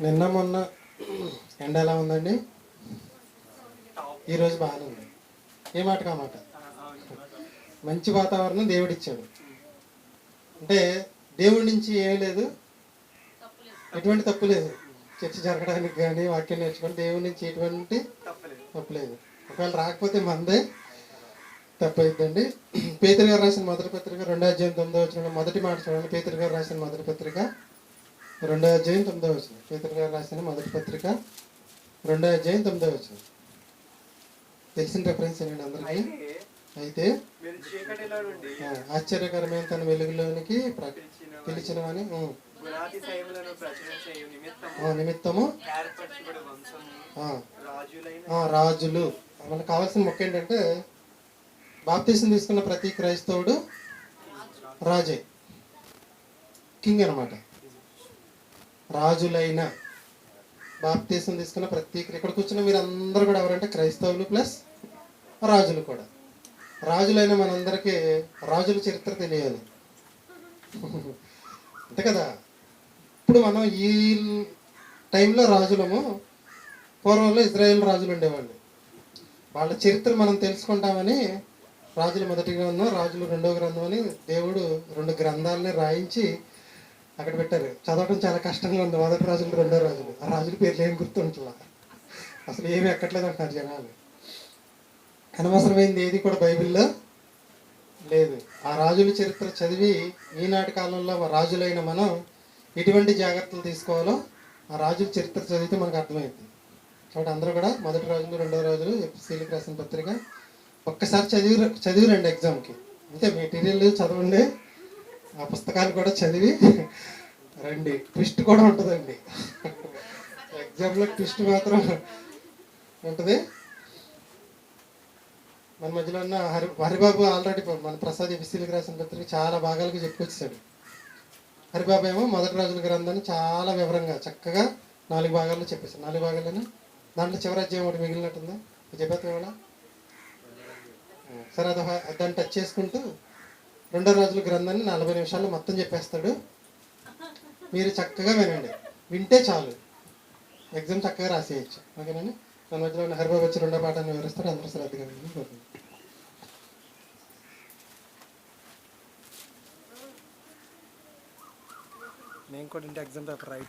నిన్న మొన్న ఎండ ఎలా ఉందండి? ఈరోజు బాగానే ఉంది. ఏ మాట కామాట మంచి వాతావరణం దేవుడిచ్చాడు. అంటే దేవుడి నుంచి ఏమీ లేదు. ఎటువంటి తప్పు లేదు. చర్చ జరగడానికి కానీ వాక్యం నేర్చుకొని దేవుడి నుంచి ఎటువంటి తప్పు లేదు. ఒకవేళ రాకపోతే మందే తప్పు అయిద్దండి పేతురు గారు రాసిన మొదటి పత్రిక రెండో అధ్యాయం తొమ్మిదో వచ్చిన మొదటి మాట చూడండి. పేతురు గారు రాసిన మొదటి పత్రిక రెండో అధ్యాయం తొమ్మిదో వచ్చిన పేతురు గారు రాసిన మొదటి పత్రిక రెండో అధ్యాయం తొమ్మిదో వచ్చిన తెలిసిన రెఫరెన్స్ ఏంటండి అందరికీ? అయితే ఆశ్చర్యకరమైన తన వెలుగులోనికి పిలిచినవని నిమిత్తము రాజులు. మనకు కావాల్సిన మొక్క ఏంటంటే బాప్తీసం తీసుకున్న ప్రతి క్రైస్తవుడు రాజే. కింగ్ అనమాట రాజులైన బాప్తీసం తీసుకున్న ప్రతి ఇక్కడ కూర్చున్న మీరందరూ కూడా ఎవరంటే క్రైస్తవులు ప్లస్ రాజులు కూడా. రాజులైన మనందరికీ రాజుల చరిత్ర తెలియాలి. అంతే కదా? ఇప్పుడు మనం ఈ టైంలో రాజులము పూర్వంలో ఇజ్రాయెల్ రాజులు ఉండేవాళ్ళు. వాళ్ళ చరిత్ర మనం తెలుసుకుంటామని రాజుల మొదటి గ్రంథం రాజులు రెండో గ్రంథం అని దేవుడు రెండు గ్రంథాలని రాయించి అక్కడ పెట్టారు. చదవడం చాలా కష్టంగా ఉంది. మొదటి రాజులు రెండో రాజులు. ఆ రాజుల పేర్లు ఏం గుర్తుంటున్నా అసలు ఏమి ఎక్కట్లేదు అంటారు జనాలు. అనవసరమైంది ఏది కూడా బైబిల్లో లేదు. ఆ రాజుల చరిత్ర చదివి ఈనాటి కాలంలో రాజులైన మనం ఎటువంటి జాగ్రత్తలు తీసుకోవాలో ఆ రాజుల చరిత్ర చదివితే మనకు అర్థమైంది. కాబట్టి అందరూ కూడా మొదటి రాజులు రెండో రోజులు ఎఫ్సీలకు రాసిన పత్రిక ఒక్కసారి చదివి చదివి రండి ఎగ్జామ్కి. అంతే మెటీరియల్ చదవండి. ఆ పుస్తకాలు కూడా చదివి రండి. ట్విస్ట్ కూడా ఉంటుందండి. ఎగ్జామ్లో ట్విస్ట్ మాత్రం ఉంటుంది. మన మధ్యలో ఉన్న హరి హరిబాబు ఆల్రెడీ మన ప్రసాద్ ఎఫ్సీలకు రాసిన పత్రిక చాలా భాగాలకు చెప్పుకొచ్చాడు హరిబాబు ఏమో మొదటి రోజుల గ్రంథాన్ని చాలా వివరంగా చక్కగా నాలుగు భాగాల్లో చెప్పేశాడు. నాలుగు భాగాలను దాంట్లో చివరి అధ్యాయం ఒకటి మిగిలినట్టుందా? చెప్పేస్తా కూడా సరే అది ఒక- దాన్ని టచ్ చేసుకుంటూ రెండో రోజుల గ్రంథాన్ని నలభై నిమిషాల్లో మొత్తం చెప్పేస్తాడు. మీరు చక్కగా వినండి. వింటే చాలు. ఎగ్జామ్ చక్కగా రాసేయచ్చు. ఓకేనండి? మన మధ్యలో ఉన్న హరిబాబు వచ్చి రెండో పాఠాన్ని వివరిస్తాడు. అందరూ శ్రద్ధగా వినండి. నేను కూడా ఇంటి ఎగ్జామ్ పేపర్ రైట్